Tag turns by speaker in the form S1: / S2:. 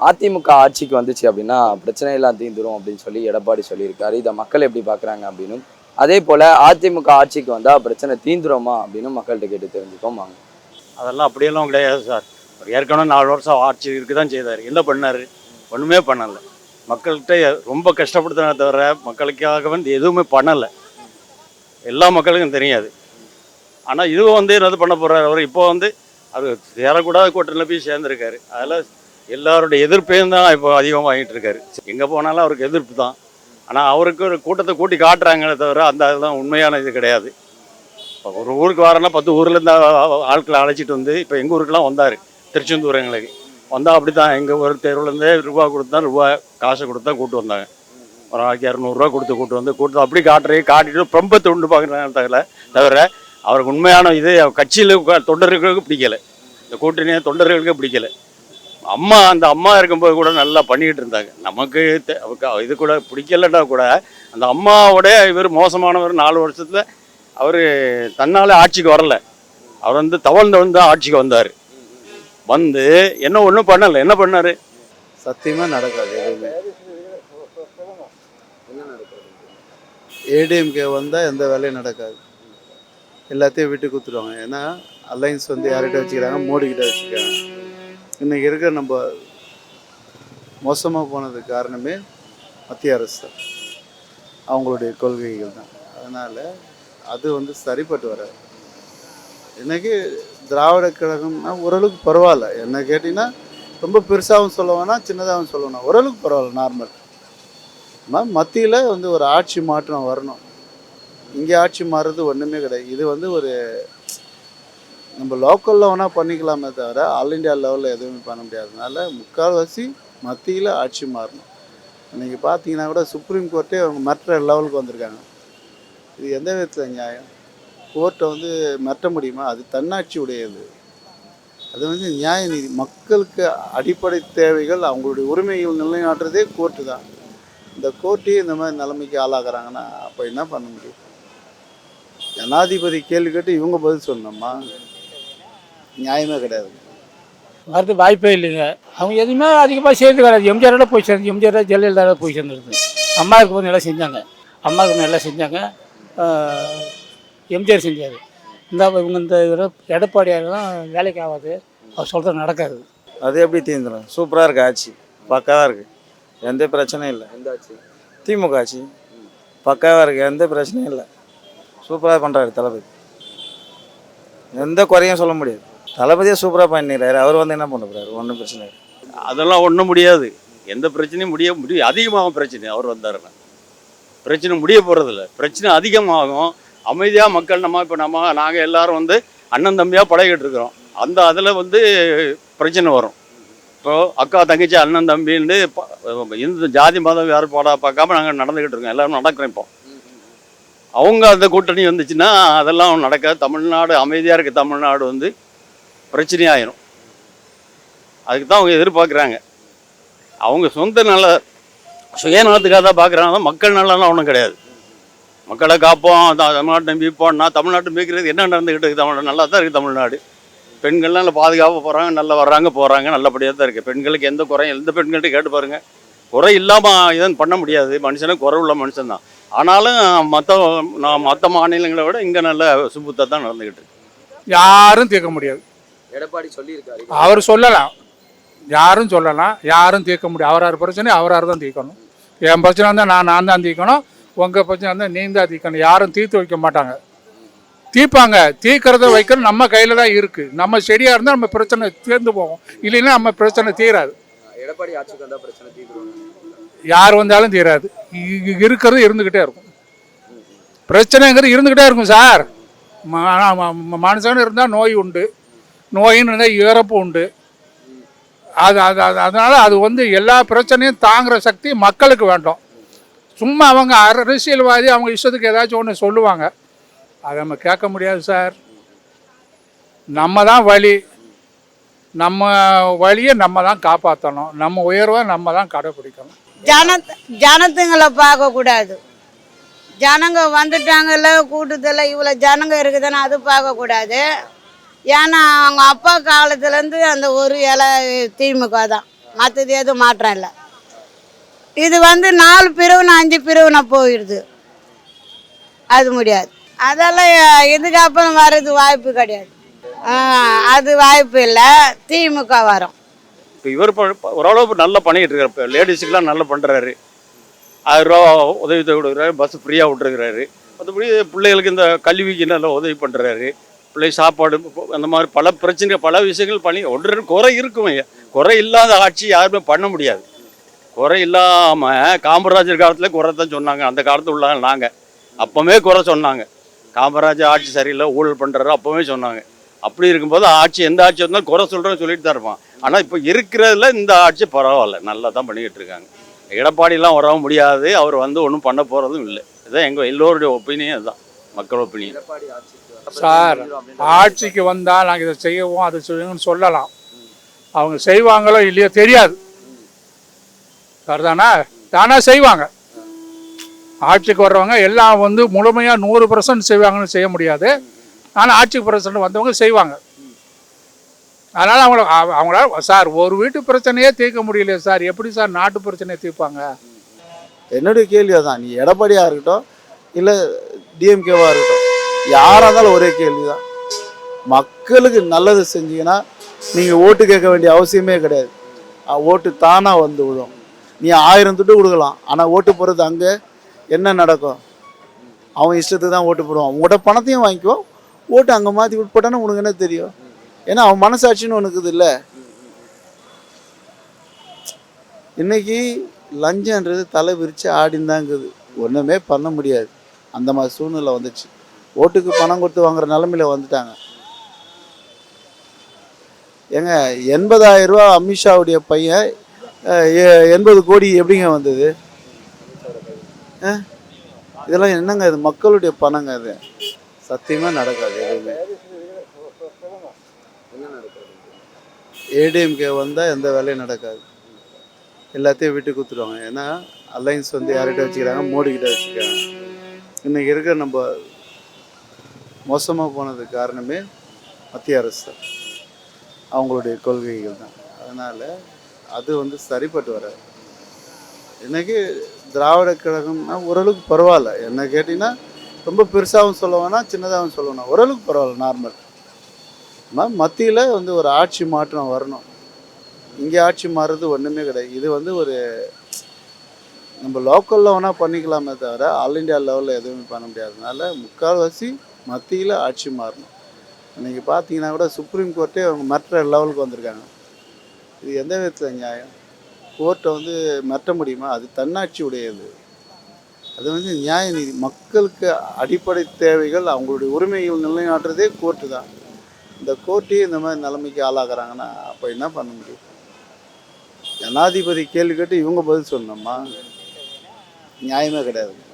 S1: அதிமுக ஆட்சிக்கு வந்துச்சு அப்படின்னா பிரச்சனையெல்லாம் தீந்துரும் அப்படின்னு சொல்லி எடப்பாடி சொல்லியிருக்காரு. இதை மக்கள் எப்படி பார்க்குறாங்க அப்படின்னு அதே போல் அதிமுக ஆட்சிக்கு வந்தால் பிரச்சனை தீந்துருமா அப்படின்னு மக்கள்கிட்ட கேட்டு தெரிஞ்சுக்கோம் வாங்க.
S2: அதெல்லாம் அப்படியெல்லாம் கிடையாது சார். ஏற்கனவே நாலு வருஷம் ஆட்சி இருக்கு தான் செய்தார். என்ன பண்ணார்? ஒன்றுமே பண்ணலை. மக்கள்கிட்ட ரொம்ப கஷ்டப்படுத்தின தவிர மக்களுக்காக வந்து எதுவுமே பண்ணலை. எல்லா மக்களுக்கும் தெரியாது. ஆனால் இதுவும் வந்து என்னது பண்ண போகிறார் அவர்? இப்போ வந்து அவர் சேரக்கூடாத கூட்டணியில் போய் சேர்ந்துருக்காரு. அதில் எல்லாருடைய எதிர்ப்பையும் தான் இப்போ அதிகமாக வாங்கிட்டு இருக்காரு. எங்கே போனாலும் அவருக்கு எதிர்ப்பு தான். ஆனால் அவருக்கு ஒரு கூட்டத்தை கூட்டி காட்டுறாங்களே தவிர அந்த அதுதான் உண்மையான இது கிடையாது. இப்போ ஒரு ஊருக்கு வரேன்னா பத்து ஊர்லேருந்து ஆட்களை அழைச்சிட்டு வந்து இப்போ எங்கள் ஊருக்கெலாம் வந்தார். திருச்செந்தூர் எங்களுக்கு வந்தால் அப்படி தான் எங்கள் ஊர் தெருவுலேருந்தே ரூபா கொடுத்தா ரூபா காசை கொடுத்தா கூட்டு வந்தாங்க. ஒரு ஆயிரத்தி இரநூறுவா கொடுத்து கூட்டு வந்து கூட்டு அப்படி காட்டுறே காட்டிட்டு ரொம்ப தொண்டு பார்க்குறாங்க தவிர தவிர அவருக்கு உண்மையான இது கட்சியில் தொண்டர்களுக்கு பிடிக்கல. இந்த கூட்டணியை தொண்டர்களுக்கு பிடிக்கல. அம்மா அந்த அம்மா இருக்கும்போது கூட நல்லா பண்ணிக்கிட்டு இருந்தாங்க. நமக்கு இது கூட பிடிக்கலன்னா கூட அந்த அம்மாவோட இவர் மோசமானவர் நாலு வருஷத்தில் அவர் தன்னால் ஆட்சிக்கு வரல. அவர் வந்து தவழ்ந்து வந்து ஆட்சிக்கு வந்தார். வந்து என்ன ஒன்றும் பண்ணலை. என்ன பண்ணார்?
S3: சத்தியமாக நடக்காது எதுவுமே. ஏடிஎம்கே வந்தால் எந்த வேலையும் நடக்காது. எல்லாத்தையும் விட்டு கொடுத்துருவாங்க ஏன்னா அலைன்ஸ் வந்து யார்கிட்ட வச்சுக்கிறாங்க? மோடிக்கிட்ட வச்சுக்கிறாங்க. இன்றைக்கி இருக்கிற நம்ம மோசமாக போனதுக்கு காரணமே மத்திய அரசு தான். அவங்களுடைய கொள்கைகள் தான். அதனால் அது வந்து சரிப்பட்டு வராது. எனக்கு திராவிட கழகம்னா ஓரளவுக்கு பரவாயில்ல. என்ன கேட்டிங்கன்னா ரொம்ப பெருசாகவும் சொல்ல வேணாம் சின்னதாகவும் சொல்ல வேணாம். ஓரளவுக்கு பரவாயில்ல நார்மல். ஆனால் மத்தியில் வந்து ஒரு ஆட்சி மாற்றம் வரணும். இங்கே ஆட்சி மாறுறது ஒன்றுமே கிடையாது. இது வந்து ஒரு நம்ம லோக்கலில் வேணால் பண்ணிக்கலாமே தவிர ஆல் இண்டியா லெவலில் எதுவுமே பண்ண முடியாதனால முக்கால்வாசி மத்தியில் ஆட்சி மாறணும். நீங்கள் பார்த்தீங்கன்னா கூட சுப்ரீம் கோர்ட்டே அவங்க மற்ற லெவலுக்கு வந்திருக்காங்க. இது எந்த விதத்தில் நியாயம்? கோர்ட்டை வந்து மற்ற முடியுமா? அது தன்னாட்சி உடையது. அது வந்து நியாய நீதி. மக்களுக்கு அடிப்படை தேவைகள் அவங்களுடைய உரிமைகள் நிலைநாட்டுறதே கோர்ட்டு தான். இந்த கோர்ட்டே இந்த மாதிரி நிலைமைக்கு ஆளாகிறாங்கன்னா அப்போ என்ன பண்ண முடியும்? ஜனாதிபதி கேள்வி கேட்டு இவங்க பதில் சொல்லணுமா? நியாயமே கிடையாது.
S4: வரது வாய்ப்பே இல்லைங்க. அவங்க எதுவுமே அதிகமாக செய்யறது கிடையாது எம்ஜிஆரோட போய் சேர்ந்து எம்ஜிஆர் ஜெயலலிதா போய் சேர்ந்துருது. அம்மா இருக்கும்போது நல்லா செஞ்சாங்க. அம்மாவுக்கு நல்லா செஞ்சாங்க. எம்ஜிஆர் செஞ்சார். இந்த இவங்க இந்த இவரு எடப்பாடியாரெல்லாம் வேலைக்கு ஆகாது. அவர் சொல்கிறது நடக்காது.
S5: அது எப்படி தீர்ந்துடும் சூப்பராக இருக்கு ஆட்சி. பக்காவாக இருக்கு. எந்த பிரச்சனையும் இல்லை.
S1: எந்த ஆட்சி?
S5: திமுக ஆட்சி. பக்காவாக இருக்கு. எந்த பிரச்சனையும் இல்லை. சூப்பராக பண்ணுறாரு தளபதி. எந்த குறையும் சொல்ல முடியாது. தளபதியே சூப்பராக பண்ணிடுறாரு அவர் வந்து என்ன பண்ண ஒன்றும் பிரச்சனை இல்லை.
S2: அதெல்லாம் ஒன்றும் முடியாது. எந்த பிரச்சனையும் முடிய முடியும் அதிகமாகும் பிரச்சனை. அவர் வந்தாருன்னா. பிரச்சனை முடிய போகிறதில்ல பிரச்சனை அதிகமாகும். அமைதியாக மக்கள் நம்ம இப்போ நம்ம நாங்கள் எல்லாரும் வந்து அண்ணன் தம்பியாக பழகிட்டு இருக்கிறோம். அந்த அதில் வந்து பிரச்சனை வரும். இப்போது அக்கா தங்கச்சி அண்ணன் தம்பின்னு இந்து இந்த ஜாதி மதம் யாரும் பாடா பார்க்காம நாங்கள் நடந்துக்கிட்டு இருக்கோம். எல்லோரும் நடக்கிறோம் இப்போ. அவங்க அந்த கூட்டணி வந்துச்சுன்னா அதெல்லாம் நடக்க தமிழ்நாடு அமைதியாக இருக்க. தமிழ்நாடு வந்து பிரச்சனையாயிரும். அதுக்கு தான் அவங்க எதிர்பார்க்குறாங்க. அவங்க சொந்த நல்ல சுயநலத்துக்காக தான் பார்க்குறாங்க. மக்கள் நலம்லாம் ஒன்றும் கிடையாது. மக்களை காப்போம் தமிழ்நாட்டை மீட்போம்னா தமிழ்நாட்டை மீட்கிறது என்ன நடந்துக்கிட்டு இருக்குது தமிழ்நாடு நல்லா தான் இருக்குது தமிழ்நாடு. பெண்கள்லாம் நல்லா பாதுகாப்பாக போகிறாங்க நல்லா வர்றாங்க போகிறாங்க நல்லபடியாக தான் இருக்குது பெண்களுக்கு எந்த குறையும் எந்த பெண்கள்கிட்ட கேட்டு பாருங்கள் குறை இல்லாமல் இதன் பண்ண முடியாது. மனுஷனுக்கு குறை உள்ள மனுஷன் தான். ஆனாலும் மற்ற நான் மற்ற மாநிலங்களை விட இங்கே நல்ல சுபுத்தாக தான் நடந்துக்கிட்டு இருக்கு.
S6: யாரும் தீர்க்க முடியாது.
S1: எடப்பாடி சொல்லியிருக்காரு.
S6: அவர் சொல்லலாம். யாரும் சொல்லலாம். யாரும் தீர்க்க முடியாது. அவரார் பிரச்சனை அவரார் தான் தீர்க்கணும். என் பிரச்சனை இருந்தால் நான் நான் தான் தீர்க்கணும். உங்கள் பிரச்சனை இருந்தால் நீ தான் தீர்க்கணும். யாரும் தீர்த்து வைக்க மாட்டாங்க. தீர்ப்பாங்க. தீர்க்கறத வைக்கிறது நம்ம கையில் தான் இருக்குது நம்ம சரியாக இருந்தால் நம்ம பிரச்சனை தீர்ந்து போகும். இல்லைன்னா நம்ம பிரச்சனை தீராது.
S1: எடப்பாடி ஆட்சிக்கு வந்தா பிரச்சனை தீந்துரும்
S6: யார் வந்தாலும் தீராது. இருக்கிறது இருந்துக்கிட்டே இருக்கும். பிரச்சனைங்கிறது இருந்துக்கிட்டே இருக்கும் சார். மனுஷன் இருந்தால் நோய் உண்டு. நோயின்னு இருந்தால் இறப்பு உண்டு. அது அது அது அதனால் அது வந்து எல்லா பிரச்சனையும் தாங்குகிற சக்தி மக்களுக்கு வேண்டும். சும்மா அவங்க அரசியல்வாதி அவங்க இஷ்டத்துக்கு ஏதாச்சும் ஒன்று சொல்லுவாங்க. அதை நம்ம கேட்க முடியாது சார். நம்ம தான் வழி. நம்ம வழியை நம்ம தான் காப்பாற்றணும் நம்ம உயர்வை நம்ம தான் கடைப்பிடிக்கணும்.
S7: ஜன ஜனத்துங்களை பார்க்கக்கூடாது ஜனங்க வந்துட்டாங்கல்ல கூட்டத்தில் இவ்வளோ ஜனங்க இருக்குதுன்னு அது பார்க்கக்கூடாது ஏன்னா அவங்க அப்பா காலத்துலேருந்து அந்த ஒரு இலை திமுக தான். மற்றது எதுவும் மாற்றம் இல்லை. இது வந்து நாலு பிரிவுனா அஞ்சு பிரிவுனா போயிடுது. அது முடியாது. அதெல்லாம் இதுக்கு அப்புறம் வர்றது வாய்ப்பு கிடையாது. அது வாய்ப்பு இல்லை. திமுக வரும்.
S2: இப்போ இவர் ஓரளவுக்கு ஓரளவு நல்லா பண்ணிக்கிட்டு இருக்காரு. இப்போ லேடிஸுக்கெலாம் நல்லா பண்ணுறாரு ஆயிரம் ரூபா உதவி தொகை கொடுக்குறாரு. பஸ் ஃப்ரீயாக விட்டுருக்கிறாரு. மற்றபடி பிள்ளைகளுக்கு இந்த கல்விக்கு நல்லா உதவி பண்ணுறாரு பிள்ளை சாப்பாடு அந்த மாதிரி பல பிரச்சனைகள் பல விஷயங்கள் பண்ணி ஒன்று குறை இருக்கும் ஐயா. குறை இல்லாத ஆட்சி யாருமே பண்ண முடியாது. குறை இல்லாமல் காமராஜர் காலத்தில் குறை தான் சொன்னாங்க. அந்த காலத்தில் உள்ள நாங்கள் அப்போவே குறை சொன்னாங்க. காமராஜர் ஆட்சி சரியில்லை ஊழல் பண்ணுறாரு அப்போவே சொன்னாங்க. அப்படி இருக்கும்போது ஆட்சி எந்த ஆட்சி வந்தாலும் குறை சொல்கிறேன்னு சொல்லிட்டு தான் இருப்பான். ஆனால் இப்போ இருக்கிறதுல இந்த ஆட்சி பரவாயில்ல. நல்லா தான் பண்ணிக்கிட்டு இருக்காங்க. எடப்பாடிலாம் வரவும் முடியாது. அவர் வந்து ஒன்றும் பண்ண போகிறதும் இல்லை. இதுதான் எங்கள் எல்லோருடைய ஒப்பீனியன் அதுதான் மக்கள் ஒப்பீனியன்.
S6: சார் ஆட்சிக்கு வந்தால் நாங்கள் இதை செய்யவும் அதை செய்யணும்னு சொல்லலாம். அவங்க செய்வாங்களோ இல்லையோ தெரியாது. சரிதானா? தானா செய்வாங்க. ஆட்சிக்கு வர்றவங்க எல்லாம் வந்து முழுமையாக நூறு பர்சன்ட் செய்வாங்கன்னு செய்ய முடியாது. ஆனால் ஆட்சிக்கு பர்சன்ட் வந்தவங்க செய்வாங்க. அதனால் அவங்கள அவங்களால சார் ஒரு வீட்டு பிரச்சனையே தீர்க்க முடியலையே சார். எப்படி சார் நாட்டு பிரச்சனையை தீர்ப்பாங்க?
S3: என்னுடைய கேள்வி அதான் நீ எடப்பாடியாக இருக்கட்டும் இல்லை டிஎம்கேவாக இருக்கட்டும். யாராக இருந்தாலும் ஒரே கேள்வி தான் மக்களுக்கு நல்லது செஞ்சீங்கன்னா நீங்கள் ஓட்டு கேட்க வேண்டிய அவசியமே கிடையாது. ஓட்டு தானாக வந்து விழும். நீ ஆயிரம் துட்டு கொடுக்கலாம். ஆனால் ஓட்டு போடுறது அங்கே என்ன நடக்கும்? அவன் இஷ்டத்துக்கு தான் ஓட்டு போடுவான். உங்கள்கிட்ட பணத்தையும் வாங்கிக்குவோம் ஓட்டு அங்கே மாற்றி விட்பட்டானே உனக்கு என்ன தெரியும்? ஏன்னா அவன் மனசாட்சின்னு உனக்கு இல்லை. இன்னைக்கு லஞ்சன்றது தலை விரித்து ஆடின்னு தான் இருக்குது ஒன்றுமே பண்ண முடியாது. அந்த மாதிரி சூழ்நிலை வந்துச்சு. ஓட்டுக்கு பணம் கொடுத்து வாங்குற நிலமையில வந்துட்டாங்க. ஏங்க எண்பதாயிரம் ரூபா அமித்ஷாவுடைய பையன் எண்பது கோடி எப்படிங்க வந்தது? இதெல்லாம் என்னங்க இது? மக்களுடைய பணங்க அது சத்தியமாக நடக்காது எதுவுமே. ஏடிஎம்கே வந்தால் எந்த வேலையும் நடக்காது. எல்லாத்தையும் விட்டு கொடுத்துருவாங்க ஏன்னா அலைன்ஸ் வந்து யார்கிட்ட வச்சுக்கிறாங்க? மோடிக்கிட்ட வச்சுக்கிறாங்க. இன்னைக்கு இருக்கிற நம்ம மோசமாக போனதுக்கு காரணமே மத்திய அரசு. தான் அவங்களுடைய கொள்கைகள் தான். அதனால் அது வந்து சரிப்பட்டு வராது. எனக்கு திராவிட கழகம்னா ஓரளவுக்கு பரவாயில்ல. என்ன கேட்டிங்கன்னா ரொம்ப பெருசாகவும் சொல்ல வேணாம் சின்னதாகவும் சொல்ல வேணாம். ஓரளவுக்கு பரவாயில்ல நார்மல் ஆனால் மத்தியில் வந்து ஒரு ஆட்சி மாற்றம் வரணும். இங்கே ஆட்சி மாறுறது ஒன்றுமே கிடையாது. இது வந்து ஒரு நம்ம லோக்கலில் வேணால் பண்ணிக்கலாமே தவிர ஆல் இண்டியா லெவலில் எதுவுமே பண்ண முடியாததுனால முக்கால்வாசி மத்தியில் ஆட்சி மாறணும். இன்றைக்கி பார்த்தீங்கன்னா கூட சுப்ரீம் கோர்ட்டே அவங்க மற்ற லெவலுக்கு வந்திருக்காங்க. இது எந்த விதத்தில் நியாயம்? கோர்ட்டை வந்து மற்ற முடியுமா? அது தன்னாட்சி உடையது. அது வந்து நியாய நீதி. மக்களுக்கு அடிப்படை தேவைகள் அவங்களுடைய உரிமைகள் நிலைநாட்டுறதே கோர்ட்டு தான். இந்த கோர்ட்டே இந்த மாதிரி நிலைமைக்கு ஆளாகிறாங்கன்னா அப்போ என்ன பண்ண முடியும்? ஜனாதிபதி கேள்வி கேட்டு இவங்க பதில் சொல்லணுமா? நியாயமே கிடையாது.